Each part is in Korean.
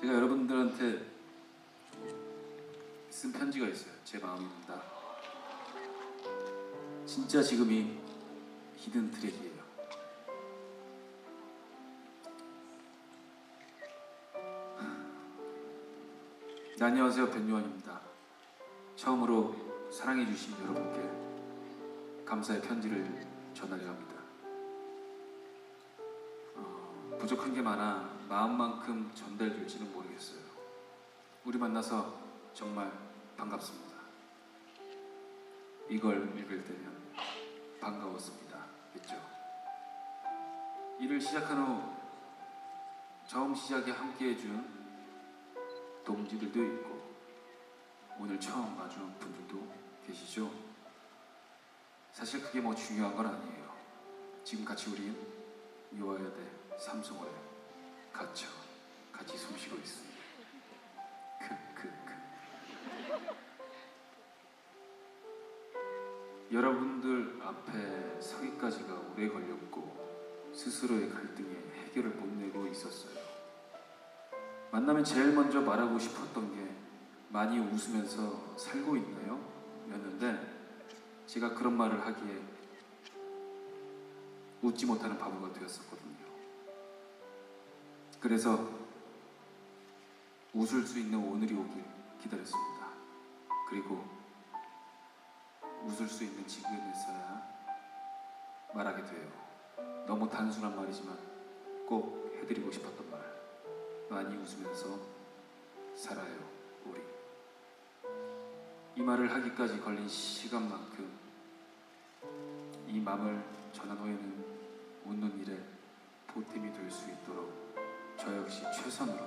제가 여러분들한테 쓴 편지가 있어요. 제 마음입니다. 진짜 지금이 히든 트랙이에요. 네, 안녕하세요. 변요한입니다. 처음으로 사랑해주신 여러분께 감사의 편지를 전하려 합니다. 부족한 게 많아 마음만큼 전달될지는 모르겠어요. 우리 만나서 정말 반갑습니다. 이걸 읽을 때면 반가웠습니다. 했죠. 일을 시작한 후 처음 시작에 함께 해준 동지들도 있고 오늘 처음 마주한 분들도 계시죠. 사실 그게 뭐 중요한 건 아니에요. 지금 같이 우린 요아여대 삼성호에 갇혀 같이 숨쉬고 있습니다. 크크크. 여러분들 앞에 서기까지가 오래 걸렸고 스스로의 갈등에 해결을 못 내고 있었어요. 만나면 제일 먼저 말하고 싶었던 게 많이 웃으면서 살고 있나요? 였는데 제가 그런 말을 하기에 웃지 못하는 바보가 되었었거든요. 그래서 웃을 수 있는 오늘이 오길 기다렸습니다. 그리고 웃을 수 있는 지금에서야 말하게 돼요. 너무 단순한 말이지만 꼭 해드리고 싶었던 말. 많이 웃으면서 살아요, 우리. 이 말을 하기까지 걸린 시간만큼 이 마음을 전한 후에는 웃는 일에 보탬이 될 수 있도록 저 역시 최선으로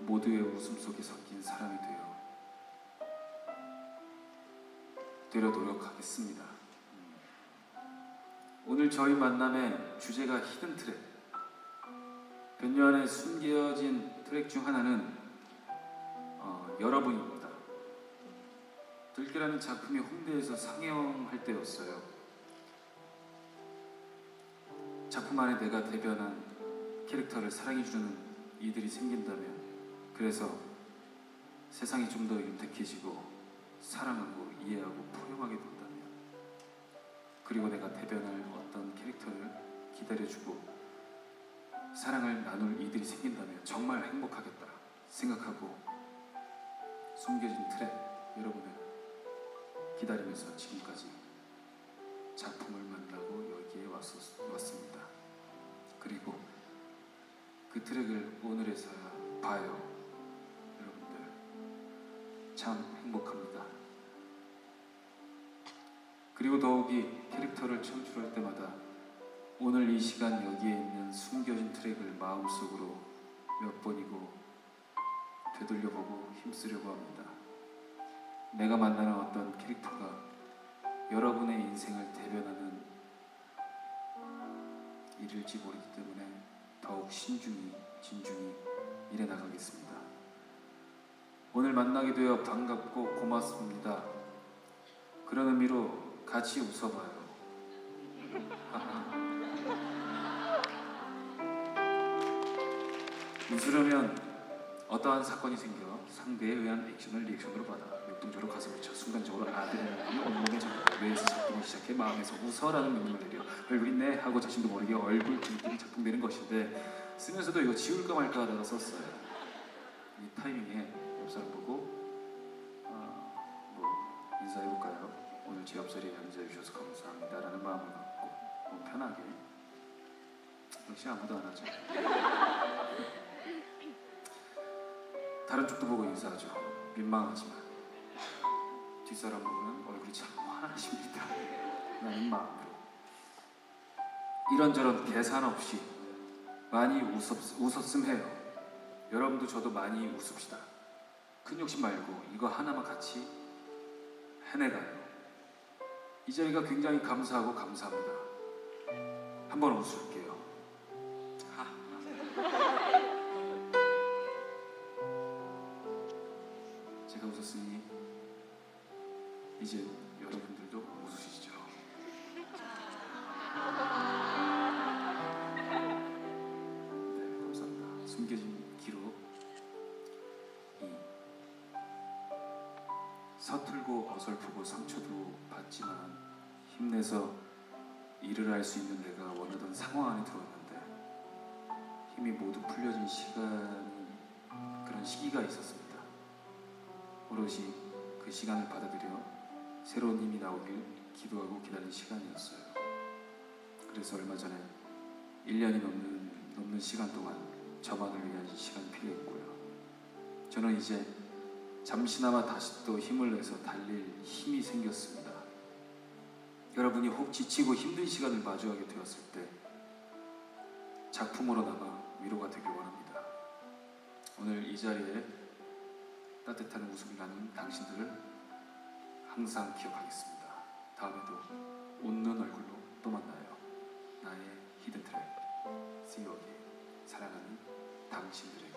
모두의 웃음 속에 섞인 사람이 되어 되려 노력하겠습니다. 음. 오늘 저희 만남의 주제가 히든 트랙. 변녀 안에 숨겨진 트랙 중 하나는 어, 여러분입니다. 들깨라는 작품이 홍대에서 상영할 때였어요. 작품 안에 내가 대변한 캐릭터를 사랑해주는 이들이 생긴다면 그래서 세상이 좀 더 윤택해지고 사랑하고 이해하고 포용하게 된다면 그리고 내가 대변할 어떤 캐릭터를 기다려주고 사랑을 나눌 이들이 생긴다면 정말 행복하겠다 생각하고 숨겨진 트랙 여러분을 기다리면서 지금까지 작품을 만나고 여기에 왔었, 왔습니다. 그리고 그 트랙을 오늘에서야 봐요. 여러분들 참 행복합니다. 그리고 더욱이 캐릭터를 창출할 때마다 오늘 이 시간 여기에 있는 숨겨진 트랙을 마음속으로 몇 번이고 되돌려보고 힘쓰려고 합니다. 내가 만나는 어떤 캐릭터가 여러분의 인생을 대변하는 일일지 모르기 때문에 더욱 신중히 진중히 일해 나가겠습니다. 오늘 만나게 되어 반갑고 고맙습니다. 그런 의미로 같이 웃어봐요. 웃으려면 어떠한 사건이 생겨 상대에 의한 액션을 리액션으로 받아 역동적으로 가슴을 쳐 순간적으로 아드레날린이 온몸에 전파 뇌에서 작동을 시작해 마음에서 웃어라는 명령을 내려 얼굴이 네 하고 자신도 모르게 얼굴 굴뚝이 작동되는 것인데 쓰면서도 이거 지울까 말까 하다가 썼어요 이 타이밍에 옆 사람 보고 어, 뭐 인사해볼까요? 오늘 제 옆자리에 앉아주셔서 감사합니다 라는 마음을 갖고 뭐 편하게 역시 아무도 안 하죠 다른 쪽도 보고 인사하죠. 민망하지만 뒷사람 보면 얼굴이 참 환하십니다. 라는 마음으로 이런저런 계산 없이 많이 웃었, 웃었음 해요. 여러분도 저도 많이 웃읍시다. 큰 욕심 말고 이거 하나만 같이 해내가요. 이 자리가 굉장히 감사하고 감사합니다. 한번 웃을게요. 하. 제가 웃었으니 이제 여러분들도 웃으시죠. 네, 감사합니다. 숨겨진 기록 이 서툴고 어설프고 상처도 받지만 힘내서 일을 할 수 있는 내가 원하던 상황 안에 들어왔는데 힘이 모두 풀려진 시간 그런 시기가 있었습니다. 오롯이 그 시간을 받아들여 새로운 힘이 나오길 기도하고 기다린 시간이었어요. 그래서 얼마 전에 1년이 넘는, 넘는 시간 동안 저만을 위한 시간이 필요했고요. 저는 이제 잠시나마 다시 또 힘을 내서 달릴 힘이 생겼습니다. 여러분이 혹 지치고 힘든 시간을 마주하게 되었을 때 작품으로 남아 위로가 되길 원합니다. 오늘 이 자리에 따뜻한 웃음이 나는 당신들을 항상 기억하겠습니다. 다음에도 웃는 얼굴로 또 만나요. 나의 히든 트랙, See you again. 사랑하는 당신들의